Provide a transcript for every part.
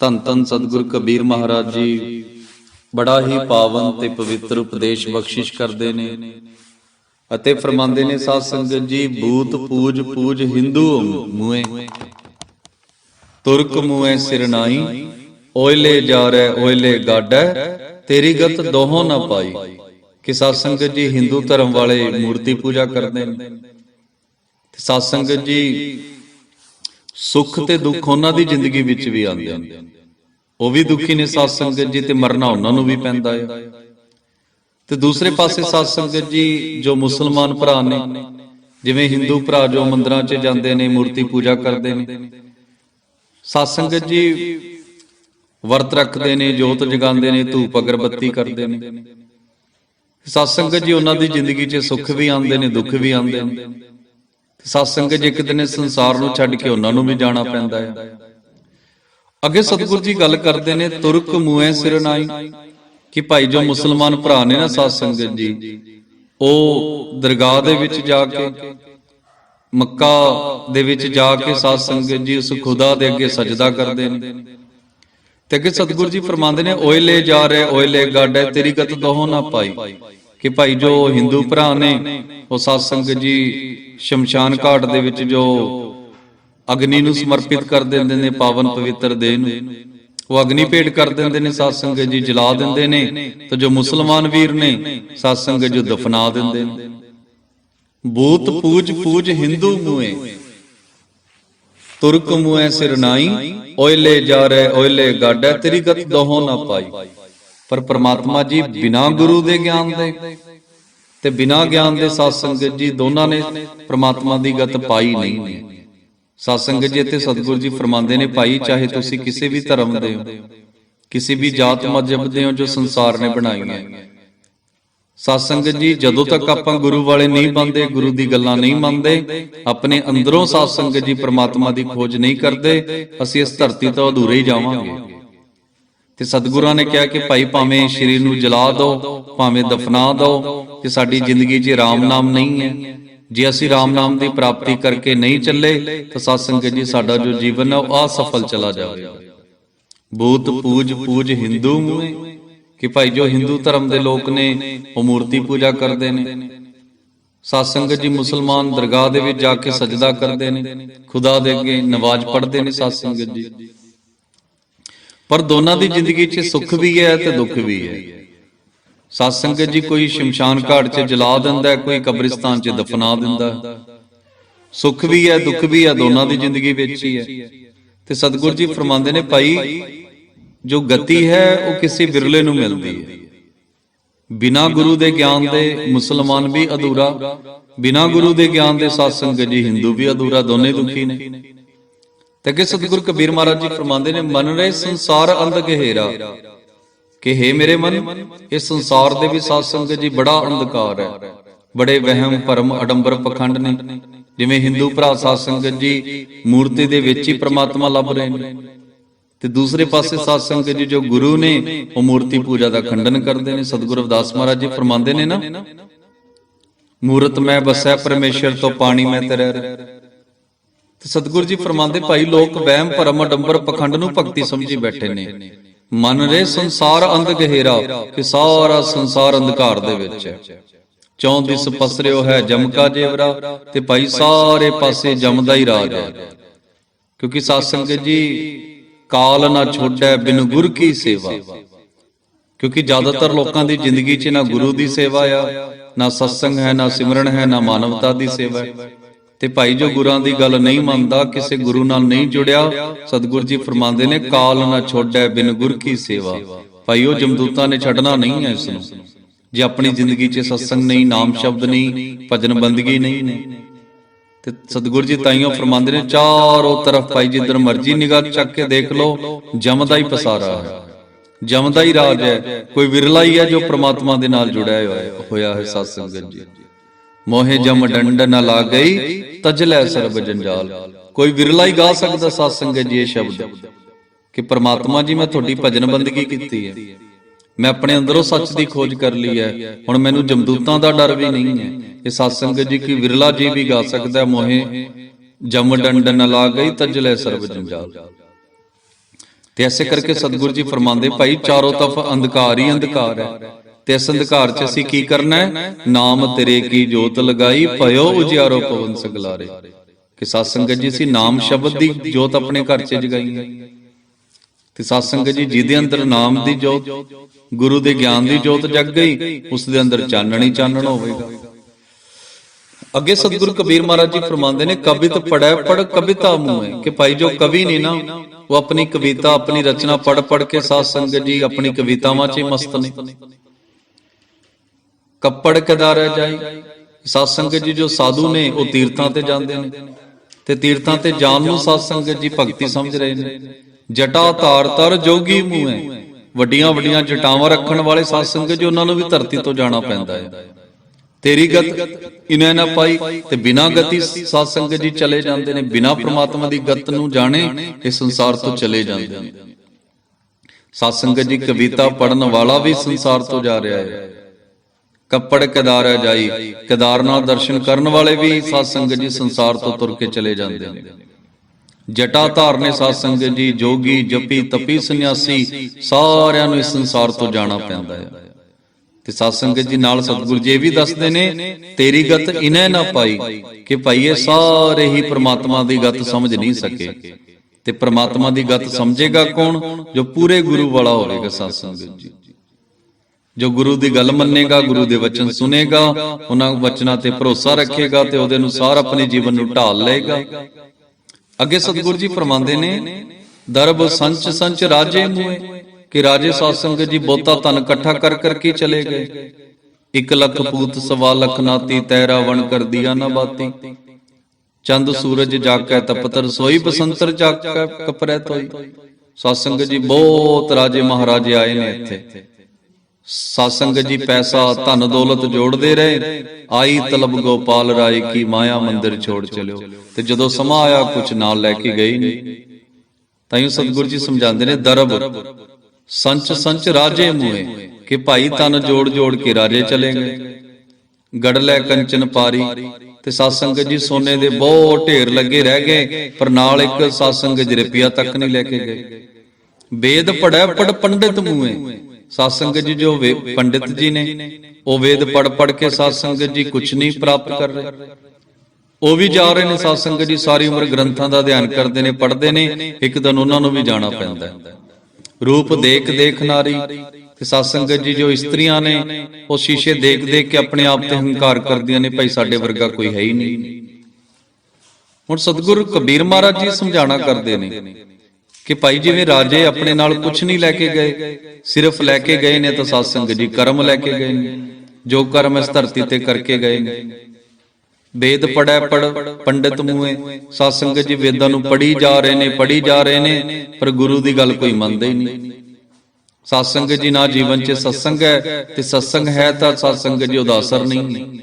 ਧੰਨ ਧੰਨ ਸਤਿਗੁਰ ਕਬੀਰ ਮਹਾਰਾਜ ਜੀ। ਬੜਾ ਹੀ ਪਾਵਨ ਤੇ ਪਵਿੱਤਰ ਉਪਦੇਸ਼ ਬਖਸ਼ਿਸ਼ ਕਰਦੇ ਨੇ। ਅਤੇ ਫਰਮਾਉਂਦੇ ਨੇ, ਸਾਧ ਸੰਗਤ ਜੀ ਬੂਤ ਪੂਜ ਪੂਜ, ਹਿੰਦੂ ਮੂਏ ਤੁਰਕ ਮੂਏ ਸਿਰਨਾਈ ਓਇਲੇ ਜਾ ਰਹਿ ਓਇਲੇ ਗਾਡੈ ਤੇਰੀ ਗਤ ਦੋਹੋਂ ਨਾ ਪਾਈ। ਕਿ ਸਾਧ ਸੰਗਤ ਜੀ, ਹਿੰਦੂ ਧਰਮ ਵਾਲੇ ਮੂਰਤੀ ਪੂਜਾ ਕਰਦੇ ਨੇ। ਤੇ ਸਾਧ ਸੰਗਤ ਜੀ ਸੁੱਖ ਤੇ ਦੁੱਖ ਉਹਨਾਂ ਦੀ ਜ਼ਿੰਦਗੀ ਵਿੱਚ ਵੀ ਆਉਂਦੇ ਹਨ ਉਹ ਵੀ ਦੁਖੀ ਨੇ ਸਾਧ ਸੰਗਤ ਜੀ ਤੇ ਮਰਨਾ ਉਹਨਾਂ ਨੂੰ ਵੀ ਪੈਂਦਾ ਹੈ ਤੇ ਦੂਸਰੇ ਪਾਸੇ ਸਾਧ ਸੰਗਤ ਜੀ ਜੋ ਮੁਸਲਮਾਨ ਭਰਾ ਨੇ, ਜਿਵੇਂ ਹਿੰਦੂ ਭਰਾ ਜੋ ਮੰਦਰਾਂ 'ਚ ਜਾਂਦੇ ਨੇ, ਮੂਰਤੀ ਪੂਜਾ ਕਰਦੇ ਨੇ, ਸਾਧ ਸੰਗਤ ਜੀ ਵਰਤ ਰੱਖਦੇ ਨੇ, ਜੋਤ ਜਗਾਉਂਦੇ ਨੇ, ਧੂਪ ਅਗਰਬੱਤੀ ਕਰਦੇ ਨੇ। ਸਾਧ ਸੰਗਤ ਜੀ ਉਹਨਾਂ ਦੀ ਜ਼ਿੰਦਗੀ 'ਚ ਸੁੱਖ ਵੀ ਆਉਂਦੇ ਨੇ, ਦੁੱਖ ਵੀ ਆਉਂਦੇ ਨੇ। ਸਾਧ ਸੰਗਤ ਜੀ ਇੱਕ ਦਿਨ ਸੰਸਾਰ ਨੂੰ ਛੱਡ ਕੇ ਉਹਨਾਂ ਨੂੰ ਵੀ ਜਾਣਾ ਪੈਂਦਾ ਹੈ ਅੱਗੇ ਸਤਿਗੁਰੂ ਜੀ ਗੱਲ ਕਰਦੇ ਨੇ, ਤੁਰਕ ਮੂਏ ਸਿਰਨਾਈ ਕਿ ਭਾਈ ਜੋ ਮੁਸਲਮਾਨ ਭਰਾ ਨੇ ਨਾ ਸਾਧ ਸੰਗਤ ਜੀ, ਉਹ ਦਰਗਾਹ ਦੇ ਵਿੱਚ ਜਾ ਕੇ, ਮੱਕਾ ਦੇ ਵਿੱਚ ਜਾ ਕੇ ਸਾਧ ਸੰਗਤ ਜੀ ਉਸ ਖੁਦਾ ਦੇ ਅੱਗੇ ਸਜਦਾ ਕਰਦੇ ਨੇ। ਤੇ ਅੱਗੇ ਸਤਿਗੁਰੂ ਜੀ ਫਰਮਾਉਂਦੇ ਨੇ ਓਇਲੇ ਜਾ ਰਹੇ ਓਇਲੇ ਗਾਡੈ ਤੇਰੀ ਗਤ ਦੋਹੋਂ ਨਾ ਪਾਈ, ਕਿ ਭਾਈ ਜੋ ਹਿੰਦੂ ਭਰਾ ਨੇ ਉਹ ਸਾਧ ਸੰਗਤ ਜੀ ਸ਼ਮਸ਼ਾਨ ਘਾਟ ਦੇ ਵਿੱਚ ਜੋ ਅਗਨੀ ਨੂੰ ਸਮਰਪਿਤ ਕਰ ਦਿੰਦੇ ਨੇ ਪਾਵਨ ਪਵਿੱਤਰ ਦੇਹ ਨੂੰ, ਉਹ ਅਗਨੀ ਭੇਟ ਕਰ ਦਿੰਦੇ ਨੇ ਸਾਧ ਸੰਗਤ ਜੀ, ਜਲਾ ਦਿੰਦੇ ਨੇ ਤੇ ਜੋ ਮੁਸਲਮਾਨ ਵੀਰ ਨੇ ਸਾਧ ਸੰਗਤ ਜੋ ਦਫਨਾ ਦਿੰਦੇ ਨੇ। ਬੂਤ ਪੂਜ ਪੂਜ ਹਿੰਦੂ ਮੂਏ, ਤੁਰਕ ਮੂਏ ਸਿਰਨਾਈ ਓਇਲੇ ਜਾ ਰਹਿ ਓਇਲੇ ਗਾਡੈ ਤੇਰੀ ਗਤ ਦੋਹੋਂ ਨਾ ਪਾਈ। ਪਰ ਪ੍ਰਮਾਤਮਾ ਜੀ ਬਿਨਾ ਗੁਰੂ ਦੇ ਗਿਆਨ ਦੇ ਤੇ ਬਿਨਾ ਗਿਆਨ ਦੇ ਸਾਧ ਸੰਗਤ ਜੀ ਦੋਨਾਂ ਨੇ ਪ੍ਰਮਾਤਮਾ ਦੀ ਗਤ ਪਾਈ ਨਹੀਂ ਹੈ। ਸਾਧ ਸੰਗਤ ਜੀ ਤੇ ਸਤਿਗੁਰੂ ਜੀ ਫਰਮਾਉਂਦੇ ਨੇ ਭਾਈ ਚਾਹੇ ਤੁਸੀਂ ਕਿਸੇ ਵੀ ਧਰਮ ਦੇ ਹੋ। ਕਿਸੇ ਵੀ ਜਾਤ ਮਜ਼ਹਬ ਦੇ ਹੋ ਜੋ ਸੰਸਾਰ ਨੇ ਬਣਾਈ ਹੈ ਸਾਧ ਸੰਗਤ ਜੀ ਜਦੋਂ ਤੱਕ ਆਪਾਂ ਗੁਰੂ ਵਾਲੇ ਨਹੀਂ ਬੰਦੇ ਗੁਰੂ ਦੀ ਗੱਲਾਂ ਨਹੀਂ ਮੰਨਦੇ ਆਪਣੇ ਅੰਦਰੋਂ ਸਾਧ ਸੰਗਤ ਜੀ ਪ੍ਰਮਾਤਮਾ ਦੀ ਖੋਜ ਨਹੀਂ ਕਰਦੇ ਅਸੀਂ ਇਸ ਧਰਤੀ ਤੋਂ ਅਧੂਰੇ ਹੀ ਜਾਵਾਂਗੇ। ਤੇ ਸਤਿਗੁਰਾਂ ਨੇ ਕਿਹਾ ਕਿ ਭਾਈ ਭਾਵੇਂ ਸਰੀਰ ਨੂੰ ਜਲਾ ਦਿਓ ਭਾਵੇਂ ਦਫਨਾ ਦਿਓ ਕਿ ਸਾਡੀ ਜ਼ਿੰਦਗੀ 'ਚ ਰਾਮ ਨਾਮ ਨਹੀਂ ਹੈ। ਜੇ ਅਸੀਂ ਰਾਮ ਨਾਮ ਦੀ ਪ੍ਰਾਪਤੀ ਕਰਕੇ ਨਹੀਂ ਚੱਲੇ, ਤਾਂ ਸਾਧ ਸੰਗਤ ਜੀ, ਸਾਡਾ ਜੋ ਜੀਵਨ ਹੈ, ਉਹ ਅਸਫਲ ਚਲਾ ਜਾਵੇਗਾ ਬੂਤ ਪੂਜ ਪੂਜ ਹਿੰਦੂ ਮੂਏ ਕਿ ਭਾਈ ਜੋ ਹਿੰਦੂ ਧਰਮ ਦੇ ਲੋਕ ਨੇ, ਉਹ ਮੂਰਤੀ ਪੂਜਾ ਕਰਦੇ ਨੇ। ਸਾਧ ਸੰਗਤ ਜੀ, ਮੁਸਲਮਾਨ ਦਰਗਾਹ ਦੇ ਵਿੱਚ ਜਾ ਕੇ ਸਜਦਾ ਕਰਦੇ ਨੇ। ਖੁਦਾ ਦੇ ਅੱਗੇ ਨਵਾਜ਼ ਪੜ੍ਹਦੇ ਨੇ ਸਾਧ ਸੰਗਤ ਜੀ। ਪਰ ਦੋਨਾਂ ਦੀ ਜ਼ਿੰਦਗੀ 'ਚ ਸੁੱਖ ਵੀ ਹੈ ਤੇ ਦੁੱਖ ਵੀ ਹੈ। ਸਾਧ ਸੰਗਤ ਜੀ ਕੋਈ ਸ਼ਮਸ਼ਾਨ ਘਾਟ 'ਚ ਜਲਾ ਦਿੰਦਾ ਕੋਈ ਕਬਰਿਸਤਾਨ 'ਚ ਦਫਨਾ ਦਿੰਦਾ। ਸੁੱਖ ਵੀ ਹੈ ਦੁੱਖ ਵੀ ਹੈ ਦੋਨਾਂ ਦੀ ਜ਼ਿੰਦਗੀ ਵਿੱਚ ਹੀ ਹੈ। ਤੇ ਸਤਿਗੁਰੂ ਜੀ ਫਰਮਾਉਂਦੇ ਨੇ ਭਾਈ ਜੋ ਗਤੀ ਹੈ ਉਹ ਕਿਸੇ ਵਿਰਲੇ ਨੂੰ ਮਿਲਦੀ ਹੈ। ਬਿਨਾ ਗੁਰੂ ਦੇ ਗਿਆਨ ਦੇ ਮੁਸਲਮਾਨ ਵੀ ਅਧੂਰਾ। ਬਿਨਾ ਗੁਰੂ ਦੇ ਗਿਆਨ ਦੇ ਸਾਧ ਸੰਗਤ ਜੀ ਹਿੰਦੂ ਵੀ ਅਧੂਰਾ ਦੋਨੇ ਦੁਖੀ ਨੇ। ਤੇ ਅੱਗੇ ਸਤਿਗੁਰੂ ਕਬੀਰ ਮਹਾਰਾਜ ਜੀ ਫਰਮਾਉਂਦੇ ਨੇ, ਮਨ ਰੇ ਸੰਸਾਰ ਅੰਧ ਗਹਿਰਾ। ਕਿ ਹੈ ਮੇਰੇ ਮਨ, ਇਸ ਸੰਸਾਰ ਦੇ ਵੀ ਸਾਧ ਸੰਗਤ ਜੀ ਬੜਾ ਅੰਧਕਾਰ ਹੈ। ਬੜੇ ਵਹਿਮ, ਭਰਮ, ਅਡੰਬਰ ਪਖੰਡ ਨੇ। ਜਿਵੇਂ ਹਿੰਦੂ ਭਰਾ ਸਾਧ ਸੰਗਤ ਜੀ ਮੂਰਤੀ ਦੇ ਵਿੱਚ ਹੀ ਪ੍ਰਮਾਤਮਾ ਲੱਭ ਰਹੇ ਨੇ। ਤੇ ਦੂਸਰੇ ਪਾਸੇ ਸਾਧ ਸੰਗਤ ਜੀ ਜੋ ਗੁਰੂ ਨੇ, ਉਹ ਮੂਰਤੀ ਪੂਜਾ ਦਾ ਖੰਡਨ ਕਰਦੇ ਨੇ। ਸਤਿਗੁਰੂ ਅਵਦਾਸ ਮਹਾਰਾਜ ਜੀ ਫਰਮਾਉਂਦੇ ਨੇ ਨਾ, ਮੂਰਤ ਮੈਂ ਬਸੈ ਪਰਮੇਸ਼ਰ ਤੋਂ ਪਾਣੀ ਮੈਂ ਤੇਰੇ ਤੇ ਸਤਿਗੁਰੂ ਜੀ ਫਰਮਾਉਂਦੇ ਭਾਈ ਲੋਕ ਵਹਿਮ, ਭਰਮ, ਅਡੰਬਰ, ਪਖੰਡ ਨੂੰ ਭਗਤੀ ਸਮਝੀ ਬੈਠੇ ਨੇ। ਮਨ ਰੇ ਸੰਸਾਰ ਅੰਧ ਗਹਿਰਾ, ਕਿ ਸਾਰਾ ਸੰਸਾਰ ਅੰਧਕਾਰ ਦੇ ਵਿੱਚ ਹੈ। ਚੌਂ ਦਿਸ ਪਸਰਿਓ ਹੈ ਜਮਕਾ ਜੇਵਰਾ, ਤੇ ਭਾਈ ਸਾਰੇ ਪਾਸੇ ਜਮਦਾ ਹੀ ਰਾਜ ਹੈ। ਕਿਉਂਕਿ ਸਾਧ ਸੰਗਤ ਜੀ, ਕਾਲ ਨਾ ਛੋੜੈ ਬਿਨ ਗੁਰ ਕੀ ਸੇਵਾ। ਕਿਉਂਕਿ ਜ਼ਿਆਦਾਤਰ ਲੋਕਾਂ ਦੀ ਜ਼ਿੰਦਗੀ 'ਚ ਨਾ ਗੁਰੂ ਦੀ ਸੇਵਾ ਆ, ਨਾ ਸਤਸੰਗ ਹੈ, ਨਾ ਸਿਮਰਨ ਹੈ, ਨਾ ਮਾਨਵਤਾ ਦੀ ਸੇਵਾ ਹੈ। ਤੇ ਭਾਈ ਜੋ ਗੁਰਾਂ ਦੀ ਗੱਲ ਨਹੀਂ ਮੰਨਦਾ, ਕਿਸੇ ਗੁਰੂ ਨਾਲ ਨਹੀਂ ਜੁੜਿਆ, ਸਤਿਗੁਰੂ ਜੀ ਫਰਮਾਉਂਦੇ ਨੇ, ਕਾਲ ਨਾ ਛੋੜੈ ਬਿਨ ਗੁਰ ਕੀ ਸੇਵਾ। ਭਾਈ, ਉਹ ਜਮਦੂਤਾਂ ਨੇ ਛੱਡਣਾ ਨਹੀਂ ਹੈ ਇਸ ਨੂੰ। ਜੇ ਆਪਣੀ ਜ਼ਿੰਦਗੀ 'ਚ ਸਤਸੰਗ ਨਹੀਂ, ਨਾਮ ਸ਼ਬਦ ਨਹੀਂ, ਭਜਨ ਬੰਦਗੀ ਨਹੀਂ ਨੇ। ਤੇ ਸਤਿਗੁਰ ਜੀ ਤਾਈਓ ਫਰਮਾਉਂਦੇ ਨੇ, ਚਾਰੋਂ ਤਰਫ ਭਾਈ, ਜਿੱਧਰ ਮਰਜ਼ੀ ਨਿਗਾਹ ਚੱਕ ਕੇ ਦੇਖ ਲਓ, ਜਮਦਾ ਹੀ ਪਸਾਰਾ ਹੈ। ਜਮ ਹੀ ਰਾਜ ਹੈ। ਕੋਈ ਵਿਰਲਾ ਹੀ ਹੈ ਜੋ ਪ੍ਰਮਾਤਮਾ ਦੇ ਨਾਲ ਜੁੜਿਆ ਹੋਇਆ ਹੈ ਹੋਇਆ ਹੈ ਸਤਸੰਗਤ ਜੀ। ਮੋਹਿ ਜਮ ਡੰਡ ਨ ਲਾ ਗਈ, ਤਜਲੇ ਸਰਬ ਜੰਜਾਲ। ਕੋਈ ਵਿਰਲਾ ਹੀ ਗਾ ਸਕਦਾ ਸਤ ਸੰਗਤ ਜੀ ਇਹ ਸ਼ਬਦ। ਕਿ ਪ੍ਰਮਾਤਮਾ ਜੀ, ਮੈਂ ਤੁਹਾਡੀ ਭਜਨ ਬੰਦਗੀ ਕੀਤੀ ਹੈ। ਮੈਂ ਆਪਣੇ ਅੰਦਰੋਂ ਸੱਚ ਦੀ ਖੋਜ ਕਰ ਲਈ ਹੈ। ਹੁਣ ਮੈਨੂੰ ਜਮਦੂਤਾਂ ਦਾ ਡਰ ਵੀ ਨਹੀਂ ਹੈ। ਇਹ ਸਤ ਸੰਗਤ ਜੀ ਕੀ ਵਿਰਲਾ ਜੀ ਵੀ ਗਾ ਸਕਦਾ ਮੋਹੇ ਜਮ ਡੰਡ ਨ ਲਾ ਗਈ, ਤਜਲੇ ਸਰਬ ਜੰਜਾਲ। ਤੇ ਐਸੇ ਕਰਕੇ ਸਤਿਗੁਰੂ ਜੀ ਫਰਮਾਉਂਦੇ, ਭਾਈ ਚਾਰੋਂ ਤਰਫ ਅੰਧਕਾਰ ਹੀ ਅੰਧਕਾਰ ਹੈ। ਤੇ ਅੰਧਕਾਰ 'ਚ ਅਸੀਂ ਕੀ ਕਰਨਾ ਹੈ? ਨਾਮ ਤੇਰੇ ਕੀ ਜੋਤ ਲਗਾਈ? ਭਇਓ ਉਜਿਆਰੋ ਪਵਨ ਸਗਲਾਰੇ। ਕਿ ਸਾਧ ਸੰਗਤ ਜੀ, ਅਸੀਂ ਨਾਮ ਸ਼ਬਦ ਦੀ ਜੋਤ ਆਪਣੇ ਘਰ 'ਚ ਜਗਾਈ ਹੈ। ਤੇ ਸਾਧ ਸੰਗਤ ਜੀ, ਜਿਹਦੇ ਅੰਦਰ ਨਾਮ ਦੀ ਜੋਤ, ਗੁਰੂ ਦੇ ਗਿਆਨ ਦੀ ਜੋਤ ਜਗ ਗਈ ਉਸ ਦੇ ਅੰਦਰ ਚਾਨਣ ਹੀ ਚਾਨਣ ਹੋਵੇਗਾ। ਅੱਗੇ ਸਤਿਗੁਰੂ ਕਬੀਰ ਮਹਾਰਾਜ ਜੀ ਫਰਮਾਉਂਦੇ ਨੇ, ਕਵਿਤ ਪੜੈ ਪੜ ਕਵਿਤਾ ਮੂੰਹ ਕਿ ਭਾਈ ਜੋ ਕਵੀ ਨੇ ਨਾ, ਉਹ ਆਪਣੀ ਕਵਿਤਾ, ਆਪਣੀ ਰਚਨਾ ਪੜ ਪੜ ਕੇ ਸਾਧ ਸੰਗਤ ਜੀ ਆਪਣੀ ਕਵਿਤਾਵਾਂ 'ਚ ਹੀ ਮਸਤ ਨੇ। ਕੱਪੜ ਕਦਾ ਰਹਿ ਜਾਈ। ਸਾਧ ਸੰਗਤ ਜੀ ਜੋ ਸਾਧੂ ਨੇ, ਉਹ ਤੀਰਥਾਂ ਤੇ ਜਾਂਦੇ ਨੇ। ਤੇ ਤੀਰਥਾਂ ਤੇ ਜਾਣ ਨੂੰ ਸਾਧ ਸੰਗਤ ਜੀ ਭਗਤੀ ਸਮਝ ਰਹੇ ਨੇ। ਜਟਾ ਧਾਰ ਤਰ ਜੋਗੀ ਮੂੰਹ। ਹੈ ਵੱਡੀਆਂ ਵੱਡੀਆਂ ਜਟਾਵਾਂ ਰੱਖਣ ਵਾਲੇ ਸਾਧ ਸੰਗਤ ਜੀ, ਉਹਨਾਂ ਨੂੰ ਵੀ ਧਰਤੀ ਤੋਂ ਜਾਣਾ ਪੈਂਦਾ ਹੈ। ਤੇਰੀ ਗਤ ਇਨੈ ਨਾ ਪਾਈ ਤੇ ਬਿਨਾ ਗਤੀ ਸਾਧ ਸੰਗਤ ਜੀ ਚਲੇ ਜਾਂਦੇ ਨੇ। ਬਿਨਾ ਪ੍ਰਮਾਤਮਾ ਦੀ ਗਤ ਨੂੰ ਜਾਣੇ, ਇਹ ਸੰਸਾਰ ਤੋਂ ਚਲੇ ਜਾਂਦੇ ਨੇ। ਸਾਧ ਸੰਗਤ ਜੀ ਕਵਿਤਾ ਪੜਨ ਵਾਲਾ ਵੀ ਸੰਸਾਰ ਤੋਂ ਜਾ ਰਿਹਾ ਹੈ। ਕੱਪੜ ਕਦਾਰ ਜਾਈ ਕਦਾਰ ਦਰਸ਼ਨ ਕਰਨ ਵਾਲੇ ਵੀ ਸਾਧ ਸੰਗਤ ਜੀ ਸੰਸਾਰ ਤੋਂ ਤੁਰ ਕੇ ਚਲੇ ਜਾਂਦੇ ਨੇ। ਜਟਾ ਧਾਰਨੇ ਸਾਧ ਸੰਗਤ ਜੀ, ਜੋਗੀ, ਜਪੀ, ਤਪੀ ਸੰਨਿਆਸੀ, ਸਾਰਿਆਂ ਨੂੰ ਇਸ ਸੰਸਾਰ ਤੋਂ ਜਾਣਾ ਪੈਂਦਾ ਹੈ। ਤੇ ਸਾਧ ਸੰਗਤ ਜੀ ਨਾਲ ਸਤਿਗੁਰੂ ਜੀ ਇਹ ਵੀ ਦੱਸਦੇ ਨੇ, ਤੇਰੀ ਗਤ ਇਨੈ ਨਾ ਪਾਈ, ਕਿ ਭਾਈ ਇਹ ਸਾਰੇ ਹੀ ਪ੍ਰਮਾਤਮਾ ਦੀ ਗਤ ਸਮਝ ਨਹੀਂ ਸਕੇ। ਤੇ ਪ੍ਰਮਾਤਮਾ ਦੀ ਗਤ ਸਮਝੇਗਾ ਕੌਣ? ਜੋ ਪੂਰੇ ਗੁਰੂ ਵਾਲਾ ਹੋਵੇਗਾ ਸਾਧ ਸੰਗਤ ਜੀ। ਜੋ ਗੁਰੂ ਦੀ ਗੱਲ ਮੰਨੇਗਾ, ਗੁਰੂ ਦੇ ਵਚਨ ਸੁਨੇਗਾ, ਉਹਨਾਂ ਵਚਨਾਂ ਤੇ ਭਰੋਸਾ ਰੱਖੇਗਾ ਤੇ ਉਹਦੇ ਅਨੁਸਾਰ ਆਪਣੇ ਜੀਵਨ ਨੂੰ ਢਾਲ ਲਏਗਾ। ਅੱਗੇ ਸਤਿਗੁਰੂ ਜੀ ਫਰਮਾਉਂਦੇ ਨੇ, ਦਰਬ ਸੰਚ ਸੰਚ ਰਾਜੇ ਮੂਏ, ਕਿ ਰਾਜੇ ਸਾਧ ਸੰਗਤ ਜੀ ਬਹੁਤਾ ਧਨ ਇਕੱਠਾ ਕਰ ਕਰ ਚਲੇ ਗਏ। ਇੱਕ ਲੱਖ ਪੂਤ ਸਵਾ ਲੱਖ ਨਾਤੀ, ਤੈਰਾ ਵਣ ਕਰ ਦਿਆ ਨਾ ਬਾਤੀ। ਚੰਦ ਸੂਰਜ ਜਾਗੈ ਤਪਤਰ ਸੋਈ, ਬਸੰਤਰ ਜਾਗੈ ਕਪਰੈ ਤੋਈ। ਸਾਧ ਸੰਗਤ ਜੀ ਬਹੁਤ ਰਾਜੇ ਮਹਾਰਾਜੇ ਆਏ ਨੇ ਇੱਥੇ। ਸਤਸੰਗ ਜੀ, ਪੈਸਾ ਧਨ ਦੌਲਤ ਜੋੜਦੇ ਰਹੇ। ਆਈ ਤਲਬ ਗੋਪਾਲ ਰਾਏ ਕੀ ਮਾਇਆ ਮੰਦਿਰ ਛੋੜ ਚਲਿਓ। ਤੇ ਜਦੋਂ ਸਮਾਂ ਆਇਆ ਕੁਝ ਨਾਲ ਲੈ ਕੇ ਗਈ ਨਹੀਂ। ਤਾਂ ਇਹ ਸਤਿਗੁਰੂ ਜੀ ਸਮਝਾਉਂਦੇ ਨੇ, ਦਰਬ, ਸੰਚ ਸੰਚ ਰਾਜੇ ਮੂਏ ਕਿ ਭਾਈ ਤਨ ਜੋੜ ਜੋੜ ਕੇ ਰਾਜੇ ਚਲੇ ਗਏ ਗੜ ਲੈ ਕੰਚਨ ਪਾਰੀ, ਤੇ ਸਤਸੰਗ ਜੀ ਸੋਨੇ ਦੇ ਬਹੁਤ ਢੇਰ ਲੱਗੇ ਰਹਿ ਗਏ, ਪਰ ਨਾਲ ਇੱਕ ਸਤਸੰਗ ਸੰਗਤ ਜੀ ਰੁਪਿਆ ਤੱਕ ਨਹੀਂ ਲੈ ਕੇ ਗਏ। ਵੇਦ ਪੜੈ ਪੜ ਪੰਡਿਤ ਮੂਏ ਸਾਧ ਸੰਗਤ ਜੀ ਜੋ ਪੰਡਿਤ ਜੀ ਨੇ, ਉਹ ਵੇਦ ਪੜ ਪੜ ਕੇ ਸਾਧ ਸੰਗਤ ਜੀ ਕੁਝ ਨਹੀਂ ਪ੍ਰਾਪਤ ਕਰ ਰਹੇ। ਉਹ ਵੀ ਜਾ ਰਹੇ ਨੇ, ਸਾਧ ਸੰਗਤ ਜੀ ਸਾਰੀ ਉਮਰ ਗ੍ਰੰਥਾਂ ਦਾ ਅਧਿਐਨ ਕਰਦੇ ਨੇ, ਪੜ੍ਹਦੇ ਨੇ, ਇੱਕ ਦਿਨ ਉਹਨਾਂ ਨੂੰ ਵੀ ਜਾਣਾ ਪੈਂਦਾ ਹੈ। ਰੂਪ ਦੇਖ ਦੇਖ ਨਾਰੀ ਤੇ ਸਾਧ ਸੰਗਤ ਜੀ ਜੋ ਇਸਤਰੀਆਂ ਨੇ, ਉਹ ਸ਼ੀਸ਼ੇ ਦੇਖ ਦੇਖ ਕੇ ਆਪਣੇ ਆਪ ਤੇ ਹੰਕਾਰ ਕਰਦੀਆਂ ਨੇ, ਭਾਈ ਸਾਡੇ ਵਰਗਾ ਕੋਈ ਹੈ ਹੀ ਨਹੀਂ। ਹੁਣ ਸਤਿਗੁਰੂ ਕਬੀਰ ਮਹਾਰਾਜ ਜੀ ਸਮਝਾਣਾ ਕਰਦੇ ਨੇ ਕਿ ਭਾਈ ਜਿਵੇਂ ਰਾਜੇ ਆਪਣੇ ਨਾਲ ਕੁਝ ਨਹੀਂ ਲੈ ਕੇ ਗਏ। ਸਿਰਫ ਲੈ ਕੇ ਗਏ ਨੇ ਤਾਂ ਸਾਧ ਸੰਗਤ ਜੀ ਕਰਮ ਲੈ ਕੇ ਗਏ ਨੇ। ਜੋ ਕਰਮ ਇਸ ਧਰਤੀ ਤੇ ਕਰਕੇ ਗਏ। ਨੇ। ਵੇਦ ਪੜੈ ਪੜ ਪੰਡਿਤ ਮੂਏ ਸਾਧ ਸੰਗਤ ਜੀ ਵੇਦਾਂ ਨੂੰ ਪੜੀ ਜਾ ਰਹੇ ਨੇ ਪੜੀ ਜਾ ਰਹੇ ਨੇ ਪਰ ਗੁਰੂ ਦੀ ਗੱਲ ਕੋਈ ਮੰਨਦਾ ਹੀ ਨਹੀਂ। ਸਾਧ ਸੰਗਤ ਜੀ ਨਾ ਜੀਵਨ 'ਚ ਸਤਸੰਗ ਹੈ ਤੇ ਸਤਸੰਗ ਹੈ ਤਾਂ ਸਾਧ ਸੰਗਤ ਜੀ ਉਹਦਾ ਅਸਰ ਨਹੀਂ।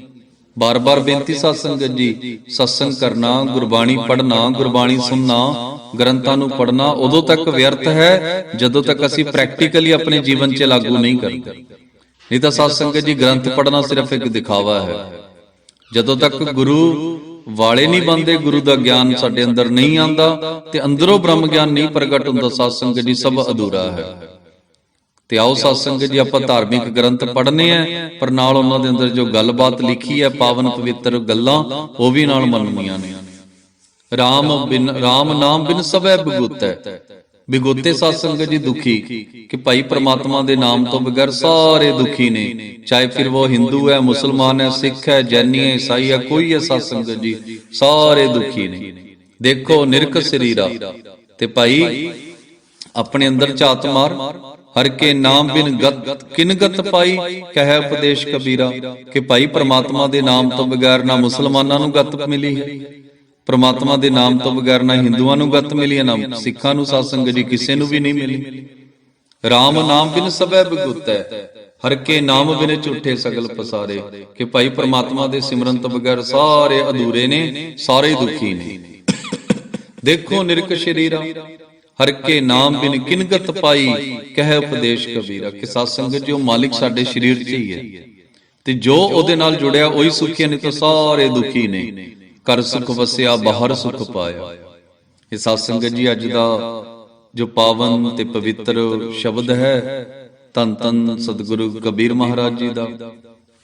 ਬਾਰ-ਬਾਰ ਬੇਨਤੀ ਸਾਧ ਸੰਗਤ ਜੀ ਸਤਸੰਗ ਕਰਨਾ, ਗੁਰਬਾਣੀ ਪੜਨਾ ਗੁਰਬਾਣੀ ਸੁਣਨਾ, ਗ੍ਰੰਥਾਂ ਨੂੰ ਪੜਨਾ ਉਦੋਂ ਤੱਕ ਵਿਅਰਥ ਹੈ, ਜਦੋਂ ਤੱਕ ਅਸੀਂ ਪ੍ਰੈਕਟੀਕਲੀ ਆਪਣੇ ਜੀਵਨ 'ਚ ਲਾਗੂ ਨਹੀਂ ਕਰਦੇ। ਨਹੀਂ ਤਾਂ ਸਾਧ ਸੰਗਤ ਜੀ, ਗ੍ਰੰਥ ਪੜਨਾ ਸਿਰਫ ਇੱਕ ਦਿਖਾਵਾ ਹੈ। ਜਦੋਂ ਤੱਕ ਗੁਰੂ ਵਾਲੇ ਨਹੀਂ ਬੰਦੇ ਗੁਰੂ ਦਾ ਗਿਆਨ ਸਾਡੇ ਅੰਦਰ ਨਹੀਂ ਆਂਦਾ ਤੇ ਅੰਦਰੋਂ ਬ੍ਰਹਮ ਗਿਆਨ ਨਹੀਂ ਪ੍ਰਗਟ ਹੁੰਦਾ ਸਾਧ ਸੰਗਤ ਜੀ, ਸਭ ਅਧੂਰਾ ਹੈ। ਤੇ ਆਓ ਸਾਧ ਸੰਗਤ ਜੀ ਆਪਾਂ ਧਾਰਮਿਕ ਗ੍ਰੰਥ ਪੜ੍ਹਨੇ ਆ ਪਰ ਨਾਲ ਉਹਨਾਂ ਦੇ ਅੰਦਰ ਜੋ ਗੱਲਬਾਤ ਲਿਖੀ ਹੈ ਪਾਵਨ ਪਵਿੱਤਰ ਗੱਲਾਂ ਉਹ ਵੀ ਨਾਲ ਮੰਨਣੀਆਂ ਨੇ। RAM ਬਿਨ RAM ਨਾਮ ਬਿਨ ਸਭੈ ਬਿਗੁਤੈ ਬਿਗੁਤੇ ਸਾਧ ਸੰਗਤ ਜੀ ਦੁਖੀ ਕਿ ਭਾਈ ਪ੍ਰਮਾਤਮਾ ਦੇ ਨਾਮ ਤੋਂ ਬਗੈਰ ਸਾਰੇ ਦੁਖੀ ਨੇ। ਚਾਹੇ ਫਿਰ ਉਹ ਹਿੰਦੂ ਹੈ ਮੁਸਲਮਾਨ ਹੈ ਸਿੱਖ ਹੈ ਜੈਨੀ ਹੈ ਈਸਾਈ ਹੈ ਕੋਈ ਹੈ ਸਾਧ ਸੰਗਤ ਜੀ। ਸਾਰੇ ਦੁਖੀ ਨੇ। ਦੇਖੋ ਨਿਰਕ ਸਰੀਰਾ। ਤੇ ਭਾਈ ਆਪਣੇ ਅੰਦਰ ਝਾਤ ਮਾਰ ਹਰ ਕੇ ਨਾਮ ਬਿਨ ਗਤ ਕਿਨ ਗਤ ਪਾਈ? ਕਹੈ ਉਪਦੇਸ਼ ਕਬੀਰਾ ਕਿ ਭਾਈ ਪ੍ਰਮਾਤਮਾ ਦੇ ਨਾਮ ਤੋਂ ਬਗੈਰ ਨਾ ਮੁਸਲਮਾਨਾਂ ਨੂੰ ਗਤ ਮਿਲੀ ਹੈ। ਪ੍ਰਮਾਤਮਾ ਦੇ ਨਾਮ ਤੋਂ ਬਗੈਰ ਨਾ ਹਿੰਦੂਆਂ ਨੂੰ ਗਤ ਮਿਲੀ ਹੈ, ਨਾ ਸਿੱਖਾਂ ਨੂੰ ਸਾਧ ਸੰਗਤ ਜੀ ਕਿਸੇ ਨੂੰ ਵੀ ਨਹੀਂ ਮਿਲੀ। RAM ਨਾਮ ਬਿਨ ਸਭੈ ਬਗੁਤੈ, ਹਰ ਕੇ ਨਾਮ ਬਿਨ ਝੂਠੇ ਸਗਲ ਪਸਾਰੇ। ਕਿ ਭਾਈ ਪ੍ਰਮਾਤਮਾ ਦੇ ਸਿਮਰਨ ਤੋਂ ਬਗੈਰ ਸਾਰੇ ਅਧੂਰੇ ਨੇ, ਸਾਰੇ ਦੁਖੀ ਨੇ। ਦੇਖੋ ਨਿਰਕ ਸ਼ਰੀਰਾ ਹਰ ਕੇ ਨਾਮ ਬਿਨ ਕਿਨਗਤ ਪਾਈ ਕਹਿ ਉਪਦੇਸ਼ ਕਬੀਰਾ। ਕਿ ਸਾਧ ਸੰਗਤ ਜੋ ਮਾਲਿਕ ਸਾਡੇ ਸਰੀਰ 'ਚ ਹੀ ਹੈ, ਤੇ ਜੋ ਉਹਦੇ ਨਾਲ ਜੁੜਿਆ, ਉਹੀ ਸੁਖੀ ਨਹੀਂ ਤਾਂ ਸਾਰੇ ਦੁਖੀ ਨੇ। ਕਰ ਸੁਖ ਵਸਿਆ, ਬਾਹਰ ਸੁਖ ਪਾਇਆ। ਇਹ ਸਾਧ ਸੰਗਤ ਜੀ, ਅੱਜ ਦਾ ਜੋ ਪਾਵਨ ਤੇ ਪਵਿੱਤਰ ਸ਼ਬਦ ਹੈ ਤਨ ਤਨ ਸਤਿਗੁਰੂ ਕਬੀਰ ਮਹਾਰਾਜ ਜੀ ਦਾ।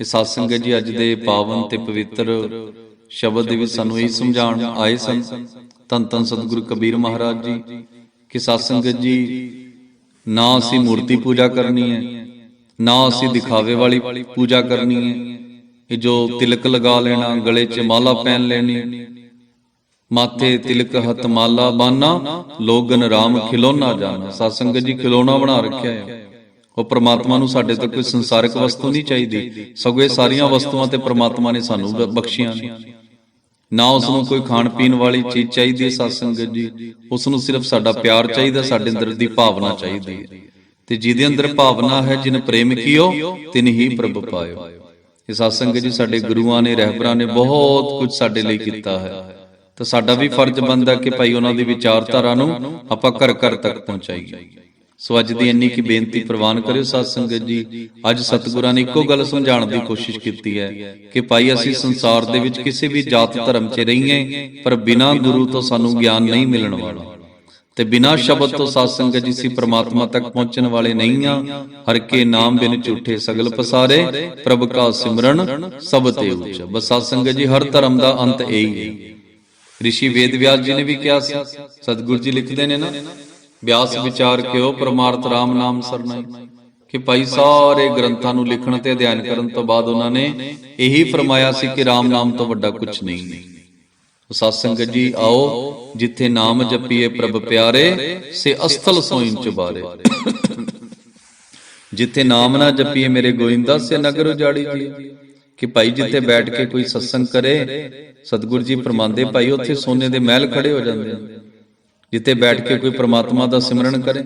ਇਹ ਸਾਧ ਸੰਗਤ ਜੀ, ਅੱਜ ਦੇ ਪਾਵਨ ਤੇ ਪਵਿੱਤਰ ਸ਼ਬਦ ਦੇ ਵਿੱਚ ਸਾਨੂੰ ਇਹ ਸਮਝਾਉਣ ਆਏ ਸਨ। ਤਨ ਤਨ ਸਤਿਗੁਰੂ ਕਬੀਰ ਮਹਾਰਾਜ ਜੀ। ਕਿ ਸਾਧ ਸੰਗਤ ਜੀ, ਨਾ ਅਸੀਂ ਮੂਰਤੀ ਪੂਜਾ ਕਰਨੀ ਹੈ, ਨਾ ਅਸੀਂ ਦਿਖਾਵੇ ਵਾਲੀ ਪੂਜਾ ਕਰਨੀ ਹੈ। ਇਹ ਜੋ ਤਿਲਕ ਲਗਾ ਲੈਣਾ, ਗਲੇ 'ਚ ਮਾਲਾ ਪਹਿਨ ਲੈਣੀ, ਮਾਥੇ ਤਿਲਕ ਹੱਥ ਮਾਲਾ ਬਾਨਾ, ਲੋਗਨ ਰਾਮ ਖਿਲੋਨਾ ਜਾਣਾ। ਸਤਸੰਗਤ ਜੀ, ਖਿਲੋਣਾ ਬਣਾ ਰੱਖਿਆ ਹੈ ਉਹ ਪ੍ਰਮਾਤਮਾ ਨੂੰ ਸਾਡੇ ਤੋਂ ਕੋਈ ਸੰਸਾਰਿਕ ਵਸਤੂ ਨਹੀਂ ਚਾਹੀਦੀ। ਸਗੋਂ ਇਹ ਸਾਰੀਆਂ ਵਸਤੂਆਂ ਤੇ ਪ੍ਰਮਾਤਮਾ ਨੇ ਸਾਨੂੰ ਬ- ਬਖਸ਼ੀਆਂ ਨੇ। ਨਾ ਉਸ ਨੂੰ ਕੋਈ ਖਾਣ ਪੀਣ ਵਾਲੀ ਚੀਜ਼ ਚਾਹੀਦੀ ਹੈ ਸਤਸੰਗਤ ਜੀ। ਉਸ ਨੂੰ ਸਿਰਫ ਸਾਡਾ ਪਿਆਰ ਚਾਹੀਦਾ, ਸਾਡੇ ਅੰਦਰ ਦੀ ਭਾਵਨਾ ਚਾਹੀਦੀ ਹੈ। ਤੇ ਜਿਹਦੇ ਅੰਦਰ ਭਾਵਨਾ ਹੈ, ਜਿਨ ਪ੍ਰੇਮ ਕੀਓ, ਤਿਨ ਹੀ ਪ੍ਰਭ ਪਾਇਓ। ਇਹ ਸਤਸੰਗਤ ਜੀ, ਸਾਡੇ ਗੁਰੂਆਂ ਨੇ, ਰਹਿਬਰਾਂ ਨੇ ਬਹੁਤ ਕੁਝ ਸਾਡੇ ਲਈ ਕੀਤਾ ਹੈ। ਤਾਂ ਸਾਡਾ ਵੀ ਫਰਜ਼ ਬਣਦਾ ਕਿ ਭਾਈ ਉਹਨਾਂ ਦੀ ਵਿਚਾਰਧਾਰਾ ਨੂੰ ਆਪਾਂ ਘਰ ਘਰ ਤੱਕ ਪਹੁੰਚਾਈਏ। ਸੋ ਅੱਜ ਦੀ ਇੰਨੀ ਕੀ ਬੇਨਤੀ ਪ੍ਰਵਾਨ ਕਰਿਓ ਸਾਧ ਸੰਗਤ ਜੀ। ਅੱਜ ਸਤਿਗੁਰਾਂ ਨੇ ਇੱਕੋ ਗੱਲ ਸਮਝਾਉਣ ਦੀ ਕੋਸ਼ਿਸ਼ ਕੀਤੀ ਹੈ ਕਿ ਭਾਈ ਅਸੀਂ ਸੰਸਾਰ ਦੇ ਵਿੱਚ ਕਿਸੇ ਵੀ ਜਾਤ ਧਰਮ 'ਚ ਰਹੀਏ, ਪਰ ਬਿਨਾਂ ਗੁਰੂ ਤੋਂ ਸਾਨੂੰ ਗਿਆਨ ਨਹੀਂ ਮਿਲਣ ਵਾਲਾ। ਤੇ ਬਿਨਾਂ ਸ਼ਬਦ ਤੋਂ ਸਾਧ ਸੰਗਤ ਜੀ ਸੀ ਪ੍ਰਮਾਤਮਾ ਤੱਕ ਪਹੁੰਚਣ ਵਾਲੇ ਨਹੀਂ ਆ ਹਰ ਕੇ ਨਾਮ ਬਿਨ ਝੂਠੇ ਸਗਲ ਪਸਾਰੇ, ਪ੍ਰਭ ਕਾ ਸਿਮਰਨ ਸਭ ਤੇ ਉੱਚਾ। ਬਸ ਸਾਧ ਸੰਗਤ ਜੀ, ਹਰ ਧਰਮ ਦਾ ਅੰਤ ਇਹੀ ਹੈ। ਰਿਸ਼ੀ ਵੇਦ ਵਿਆਸ ਜੀ ਨੇ ਵੀ ਕਿਹਾ ਸੀ, ਸਤਿਗੁਰੂ ਜੀ ਲਿਖਦੇ ਨੇ ਨਾ ਵਿਆਸ ਵਿਚਾਰ ਕਿਓ ਪਰਮਾਰਥ ਰਾਮ ਨਾਮ ਸਰਨਾਈ ਕਿ ਭਾਈ ਸਾਰੇ ਗ੍ਰੰਥਾਂ ਨੂੰ ਲਿਖਣ ਤੇ ਅਧਿਐਨ ਕਰਨ ਤੋਂ ਬਾਅਦ ਉਹਨਾਂ ਨੇ ਇਹੀ ਫਰਮਾਇਆ ਸੀ ਕਿ ਰਾਮ ਨਾਮ ਤੋਂ ਵੱਡਾ ਕੁਝ ਨਹੀਂ। ਹੈ ਸਤ ਸੰਗਤ ਜੀ, ਆਓ, ਜਿੱਥੇ ਨਾਮ ਜਪੀਏ ਪ੍ਰਭ ਪਿਆਰੇ, ਸੇ ਅਸਥਲ ਸੋਇਨ ਚੁਬਾਰੇ। ਜਿੱਥੇ ਨਾਮ ਨਾ ਜਪੀਏ ਮੇਰੇ ਗੋਇੰਦਾ, ਸੇ ਨਗਰ ਉਜਾੜੀ ਜੀ ਕਿ ਭਾਈ ਜਿੱਥੇ ਬੈਠ ਕੇ ਕੋਈ ਸਤਸੰਗ ਕਰੇ, ਸਤਿਗੁਰੂ ਜੀ ਫਰਮਾਉਂਦੇ, ਭਾਈ, ਉੱਥੇ ਸੋਨੇ ਦੇ ਮਹਿਲ ਖੜੇ ਹੋ ਜਾਂਦੇ ਆ ਜਿੱਥੇ ਬੈਠ ਕੇ ਕੋਈ ਪ੍ਰਮਾਤਮਾ ਦਾ ਸਿਮਰਨ ਕਰੇ,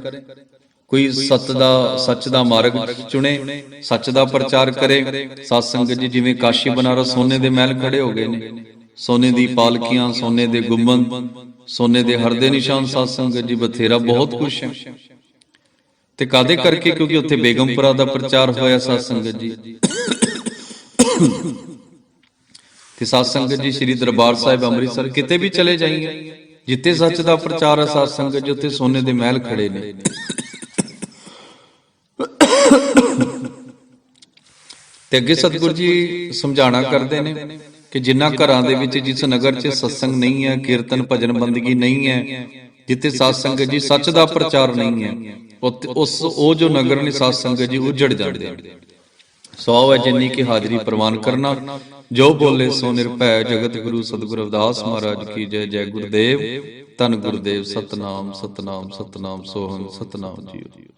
ਕੋਈ ਸੱਚ ਦਾ ਸੱਚ ਦਾ ਮਾਰਗ ਚੁਣੇ, ਸੱਚ ਦਾ ਪ੍ਰਚਾਰ ਕਰੇ। ਸਤ ਸੰਗਤ ਜੀ, ਜਿਵੇਂ ਕਾਸ਼ੀ ਬਨਾਰਸ ਸੋਨੇ ਦੇ ਮਹਿਲ ਖੜੇ ਹੋ ਗਏ ਨੇ। ਸੋਨੇ ਦੀ ਪਾਲਕੀਆਂ, ਸੋਨੇ ਦੇ ਗੁੰਬਦ, ਸੋਨੇ ਦੇ ਹਰਦੇ ਨਿਸ਼ਾਨ ਸਤ ਸੰਗਤ ਜੀ, ਬਥੇਰਾ ਬਹੁਤ ਕੁਛ ਹੈ। ਤੇ ਕਾਦੇ ਕਰਕੇ? ਕਿਉਂਕਿ ਉੱਥੇ ਬੇਗਮਪੁਰਾ ਦਾ ਪ੍ਰਚਾਰ ਹੋਇਆ ਸਤ ਸੰਗਤ ਜੀ। ਤੇ ਸਤ ਸੰਗਤ ਜੀ, ਸ੍ਰੀ ਦਰਬਾਰ ਸਾਹਿਬ ਅੰਮ੍ਰਿਤਸਰ ਕਿਤੇ ਵੀ ਚਲੇ ਜਾਈਏ। ਜਿੱਥੇ ਸੱਚ ਦਾ ਪ੍ਰਚਾਰ ਹੈ ਸਤ ਸੰਗਤ ਜੀ ਸੋਨੇ ਦੇ ਮਹਿਲ ਖੜੇ ਨੇ। ਤੇ ਅੱਗੇ ਸਤਿਗੁਰੂ ਜੀ ਸਮਝਾਣਾ ਕਰਦੇ ਨੇ ਕਿ ਜਿਨ੍ਹਾਂ ਘਰਾਂ ਦੇ ਵਿੱਚ ਜਿਸ ਨਗਰ 'ਚ ਸਤਸੰਗ ਨਹੀਂ ਹੈ, ਕੀਰਤਨ ਭਜਨ ਬੰਦਗੀ ਨਹੀਂ ਹੈ, ਜਿੱਥੇ ਸਤ ਸੰਗਤ ਜੀ ਸੱਚ ਦਾ ਪ੍ਰਚਾਰ ਨਹੀਂ ਹੈ, ਉੱਥੇ- ਉਸ ਉਹ ਜੋ ਨਗਰ ਨੇ ਸਤ ਸੰਗਤ ਜੀ ਉਜੜ ਜਾਂਦੇ ਨੇ। ਸੋ ਹੈ ਜਿੰਨੀ ਕੀ ਹਾਜ਼ਰੀ ਪ੍ਰਵਾਨ ਕਰਨਾ ਜੋ ਬੋਲੇ ਸੋ ਨਿਰਭੈ ਜਗਤ ਗੁਰੂ ਸਤਿਗੁਰ ਅਵਦਾਸ ਮਹਾਰਾਜ ਕੀ ਜੈ ਜੈ ਗੁਰਦੇਵ। ਧੰਨ ਗੁਰਦੇਵ, ਸਤਨਾਮ ਸਤਨਾਮ ਸਤਨਾਮ ਸੋਹੰ ਸਤਨਾਮ ਜੀਓ।